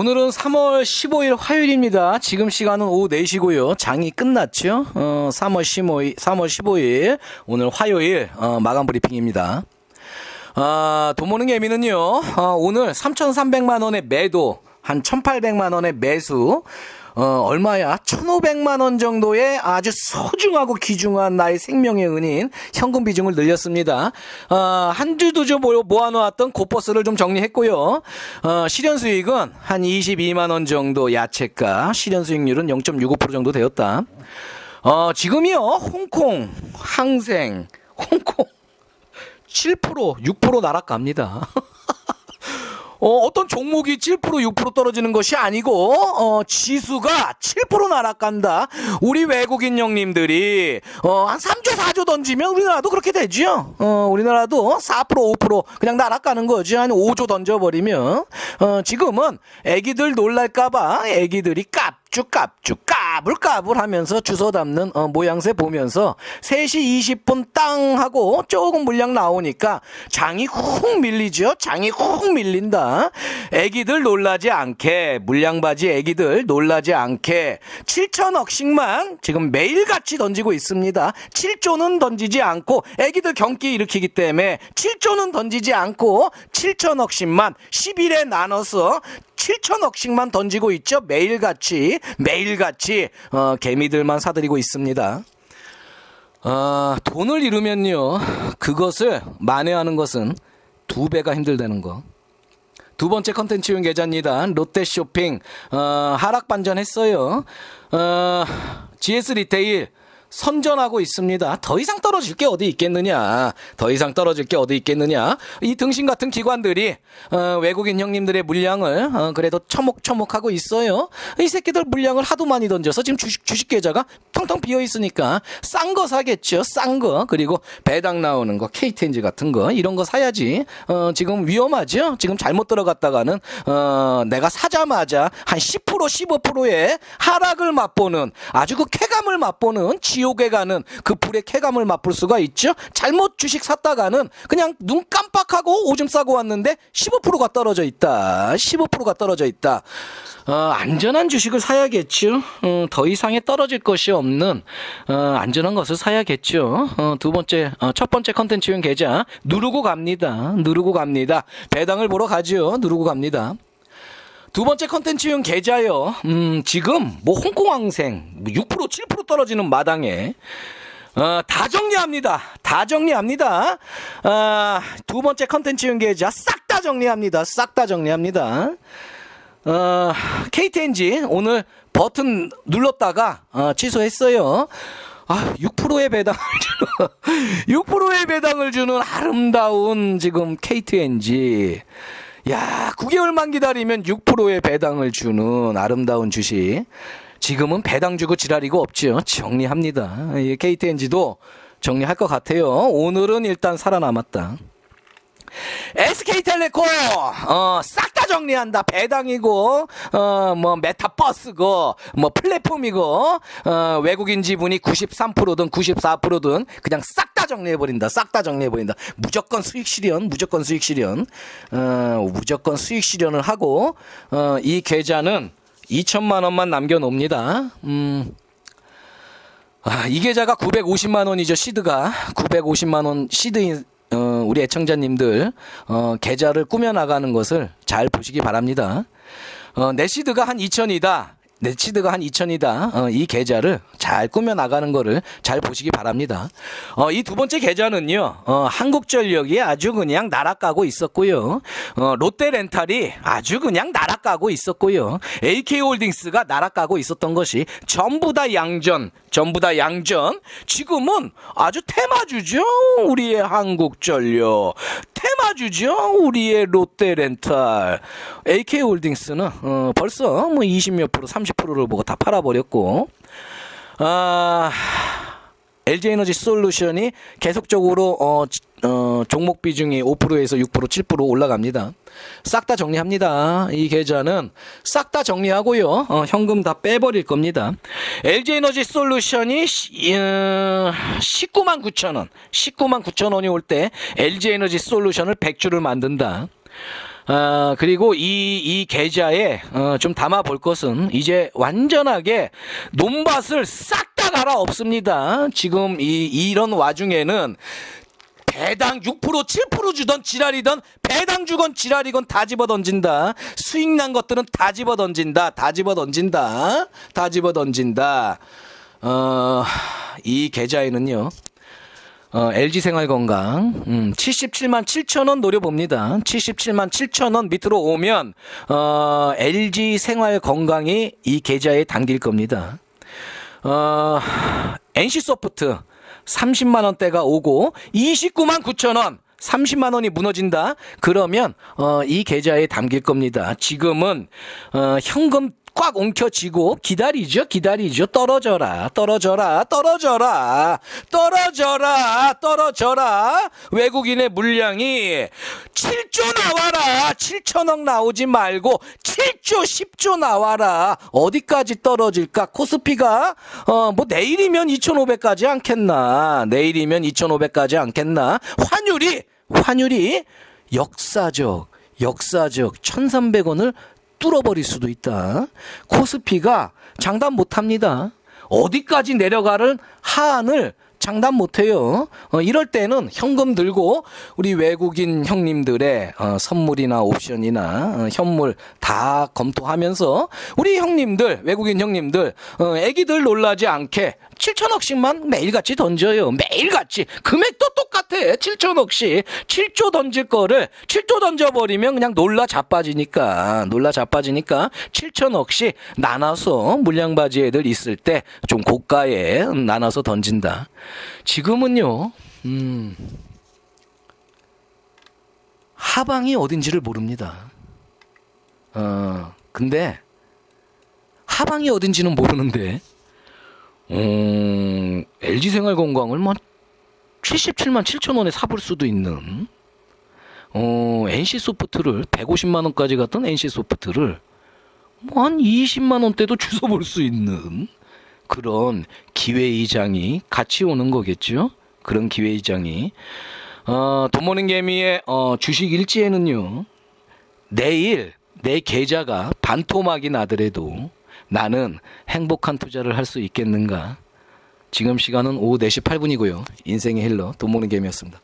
오늘은 3월 15일 화요일입니다. 지금 시간은 오후 4시고요. 장이 끝났죠. 어, 3월 15일, 3월 15일 오늘 화요일 어, 마감 브리핑입니다. 아, 돈 모는 개미는요. 어, 오늘 3,300만 원의 매도, 한 1,800만 원의 매수. 어, 얼마야? 1,500만 원 정도의 아주 소중하고 귀중한 나의 생명의 은인 현금 비중을 늘렸습니다. 어, 한주두주 모아놓았던 고버스를 좀 정리했고요. 어, 실현 수익은 한 22만 원 정도 야채가 실현 수익률은 0.65% 정도 되었다. 어, 지금이요. 홍콩, 항생, 홍콩 7% 6% 날아갑니다. 어, 어떤 종목이 7% 6% 떨어지는 것이 아니고 어, 지수가 7% 날아간다. 우리 외국인 형님들이 어, 한 3조 4조 던지면 우리나라도 그렇게 되죠. 어, 우리나라도 4% 5% 그냥 날아가는 거지. 한 5조 던져버리면 어, 지금은 애기들 놀랄까봐 애기들이 깝쭉 깝쭉 까불까불 하면서 주워 담는 어, 모양새 보면서 3시 20분 땅 하고 조금 물량 나오니까 장이 훅 밀리죠. 장이 훅 밀린다. 애기들 놀라지 않게 물량바지 애기들 놀라지 않게 7천억씩만 지금 매일같이 던지고 있습니다. 7조는 던지지 않고 애기들 경기 일으키기 때문에 7조는 던지지 않고 7천억씩만 10일에 나눠서 7천억씩만 던지고 있죠. 매일같이 매일같이 어, 개미들만 사들이고 있습니다. 어, 돈을 잃으면요 그것을 만회하는 것은 두 배가 힘들다는 거. 두 번째 컨텐츠용 계좌입니다. 롯데 쇼핑 어, 하락 반전했어요. 어, GS 리테일 선전하고 있습니다. 더 이상 떨어질 게 어디 있겠느냐? 더 이상 떨어질 게 어디 있겠느냐? 이 등신 같은 기관들이 어, 외국인 형님들의 물량을 어, 그래도 처목처목하고 있어요. 이 새끼들 물량을 하도 많이 던져서 지금 주식 주식 계좌가 텅텅 비어 있으니까 싼 거 사겠죠. 싼 거. 그리고 배당 나오는 거, KTNG 같은 거 이런 거 사야지. 어, 지금 위험하죠. 지금 잘못 들어갔다가는 어, 내가 사자마자 한 10% 15%의 하락을 맛보는 아주 그 쾌감을 맛보는 지 옥에 가는 그 불의 쾌감을 맛볼 수가 있죠. 잘못 주식 샀다가는 그냥 눈 깜빡하고 오줌 싸고 왔는데 15%가 떨어져 있다. 15%가 떨어져 있다. 어, 안전한 주식을 사야겠죠. 어, 더 이상의 떨어질 것이 없는 어, 안전한 것을 사야겠죠. 어, 두 번째, 어, 첫 번째 컨텐츠용 계좌 누르고 갑니다. 누르고 갑니다. 배당을 보러 가죠. 누르고 갑니다. 두 번째 컨텐츠용 계좌요. 음, 지금 뭐 홍콩 항생 6% 7% 떨어지는 마당에 어, 다 정리합니다. 다 정리합니다. 아, 두 번째 컨텐츠용 계좌 싹 다 정리합니다. 싹 다 정리합니다. 어, KTNG 오늘 버튼 눌렀다가 어, 취소했어요. 아, 6%의 배당을 주는 6%의 배당을 주는 아름다운 지금 KTNG. 야, 9개월만 기다리면 6%의 배당을 주는 아름다운 주식. 지금은 배당 주고 지랄이고 없죠. 정리합니다. 이 KTNG도 정리할 것 같아요. 오늘은 일단 살아남았다. SK텔레콤 어, 싹다 정리한다. 배당이고 어, 뭐 메타버스고 뭐 플랫폼이고 어, 외국인 지분이 93%든 94%든 그냥 싹 다 정리해 버린다. 싹 다 정리해 버린다. 무조건 수익 실현 무조건 수익 실현. 어, 무조건 수익 실현을 하고 어, 이 계좌는 2천만 원만 남겨 놓습니다. 음. 아, 이 계좌가 950만 원이죠 시드가. 950만 원 시드인 어, 우리 애청자님들 어, 계좌를 꾸며 나가는 것을 잘 보시기 바랍니다. 어, 내 시드가 한 2천이다. 내 시드가 한 2천이다. 어, 이 계좌를 잘 꾸며 나가는 거를 잘 보시기 바랍니다. 어, 이 두 번째 계좌는요. 어, 한국전력이 아주 그냥 날아가고 있었고요. 어, 롯데렌탈이 아주 그냥 날아가고 있었고요. AK홀딩스가 날아가고 있었던 것이 전부 다 양전, 전부 다 양전. 지금은 아주 테마주죠. 우리의 한국전력. 테마주죠. 우리의 롯데렌탈. AK홀딩스는 어, 벌써 뭐 20몇 프로, 30%를 보고 다 팔아버렸고. 아, LG에너지 솔루션이 계속적으로 어, 지- 어, 종목 비중이 5%에서 6%, 7% 올라갑니다. 싹 다 정리합니다. 이 계좌는 싹 다 정리하고요. 어, 현금 다 빼버릴 겁니다. LG에너지 솔루션이 시, 어, 19만 9천 원, 19만 9천 원이 올 때 LG에너지 솔루션을 100주를 만든다. 아, 그리고 이, 이 계좌에 어, 좀 담아 볼 것은 이제 완전하게 논밭을 싹 다 갈아엎습니다. 지금 이, 이런 와중에는 배당 6% 7% 주던 지랄이던 배당 주건 지랄이건 다 집어 던진다. 수익 난 것들은 다 집어 던진다. 다 집어 던진다. 다 집어 던진다. 어, 이 계좌에는요. 어, LG 생활건강 음, 77만 7천 원 노려봅니다. 77만 7천 원 밑으로 오면 어, LG 생활건강이 이 계좌에 담길 겁니다. 어, NC소프트 30만 원대가 오고 29만 9천 원 30만 원이 무너진다. 그러면 어, 이 계좌에 담길 겁니다. 지금은 어, 현금 꽉 엉켜쥐고 기다리죠, 기다리죠. 떨어져라, 떨어져라, 떨어져라, 떨어져라, 떨어져라. 외국인의 물량이 7조 나와라. 7천억 나오지 말고 7조, 10조 나와라. 어디까지 떨어질까? 코스피가 어, 뭐 내일이면 2,500까지 않겠나? 내일이면 2,500까지 않겠나? 환율이 환율이 역사적 역사적 1,300원을 뚫어버릴 수도 있다. 코스피가 장담 못합니다. 어디까지 내려가는 하한을 장담 못해요. 어, 이럴 때는 현금 들고 우리 외국인 형님들의 어, 선물이나 옵션이나 어, 현물 다 검토하면서 우리 형님들 외국인 형님들 어, 애기들 놀라지 않게 7천억씩만 매일같이 던져요. 매일같이 금액도 똑 같아. 7천억씩 7조 던질 거를 7조 던져버리면 그냥 놀라 자빠지니까 놀라 자빠지니까 7천억씩 나눠서 물량바지 애들 있을 때 좀 고가에 나눠서 던진다. 지금은요. 음. 하방이 어딘지를 모릅니다. 어, 근데 하방이 어딘지는 모르는데 음, LG 생활 건강을 뭐 77만 7천 원에 사볼 수도 있는 어, NC 소프트를 150만 원까지 갔던 NC 소프트를 뭐 한 20만 원대도 주워 볼 수 있는 그런 기회이장이 같이 오는 거겠죠. 그런 기회이장이 어, 돈 모는 개미의 어, 주식 일지에는요. 내일 내 계좌가 반토막이 나더라도 나는 행복한 투자를 할 수 있겠는가? 지금 시간은 오후 4시 8분이고요. 인생의 힐러 돈 모는 개미였습니다.